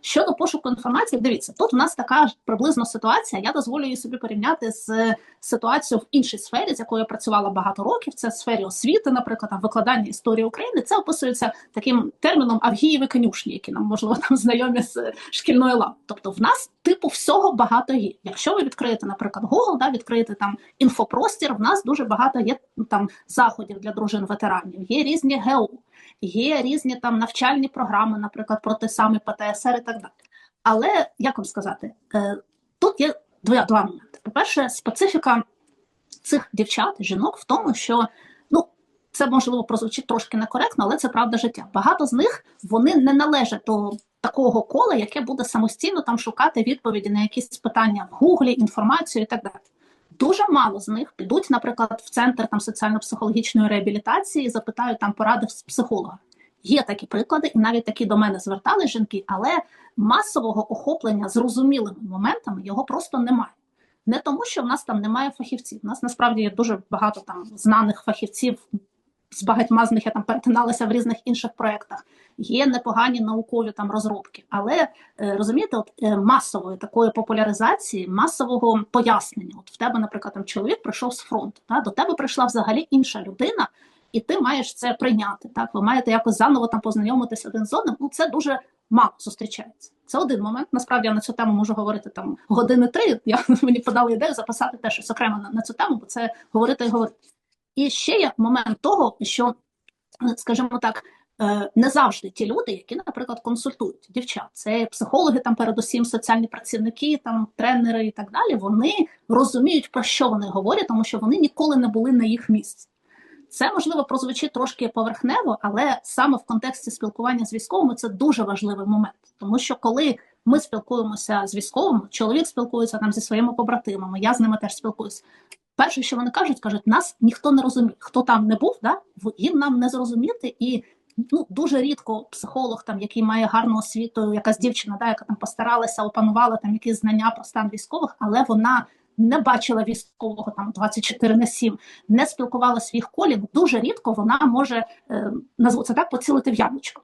Щодо пошуку інформації, дивіться, тут у нас така ж приблизно ситуація. Я дозволю її собі порівняти з ситуацією в іншій сфері, з якою я працювала багато років. Це в сфері освіти, наприклад, там викладання історії України. Це описується таким терміном Авгієві конюшні, які нам можливо там знайомі з шкільної лави. Тобто, в нас типу всього багато є. Якщо ви відкриєте, наприклад, Google, да, відкриєте там інфопростір, в нас дуже багато є ну, там заходів для дружин ветеранів, є різні ГЕУ, є різні там навчальні програми, наприклад, про те саме ПТСР і так далі. Але як вам сказати, е, тут є два, два моменти. По-перше, специфіка цих дівчат, жінок в тому, що ну. Це можливо прозвучить трошки некоректно, але це правда життя. Багато з них вони не належать до такого кола, яке буде самостійно там шукати відповіді на якісь питання в Гуглі, інформацію і так далі. Дуже мало з них підуть, наприклад, в центр там соціально-психологічної реабілітації і запитають там поради з психолога. Є такі приклади, і навіть такі до мене звертали жінки, але масового охоплення зрозумілими моментами його просто немає. Не тому, що в нас там немає фахівців. У нас насправді є дуже багато там знаних фахівців. З багатьма з них я там перетиналася в різних інших проєктах. Є непогані наукові там розробки, але е, розумієте, от е, масової такої популяризації, масового пояснення. От в тебе, наприклад, там чоловік прийшов з фронту, та до тебе прийшла взагалі інша людина, і ти маєш це прийняти. Так, ви маєте якось заново там познайомитися один з одним. Ну це дуже мало зустрічається. Це один момент. Насправді я на цю тему можу говорити там години три. Я мені подали ідею записати те щось окремо на, на цю тему, бо це говорити і говорити. І ще є момент того, що, скажімо так, не завжди ті люди, які, наприклад, консультують дівчат, це психологи, там передусім соціальні працівники, там тренери і так далі. Вони розуміють, про що вони говорять, тому що вони ніколи не були на їх місці. Це можливо прозвучить трошки поверхнево, але саме в контексті спілкування з військовими це дуже важливий момент, тому що коли ми спілкуємося з військовими, чоловік спілкується там зі своїми побратимами, я з ними теж спілкуюся. Перше, що вони кажуть, кажуть, нас ніхто не розуміє. Хто там не був, да їм нам не зрозуміти, і ну дуже рідко психолог, там який має гарну освіту, якась дівчина, да, яка там постаралася, опанувала там якісь знання про стан військових, але вона не бачила військового там 24 на 7, не спілкувала своїх колів. Дуже рідко вона може е, назву це так поцілити в яблучко.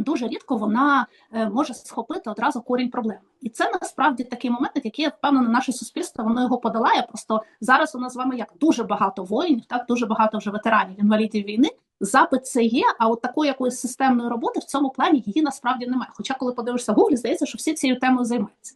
Дуже рідко вона е, може схопити одразу корінь проблеми, і це насправді такий момент, який я впевнена, наше суспільство воно його подолає. Просто зараз у нас з вами як дуже багато воїнів, так дуже багато вже ветеранів, інвалідів війни. Запит це є, а от такої якоїсь системної роботи в цьому плані її насправді немає. Хоча, коли подивишся в гуглі, здається, що всі цією темою займаються.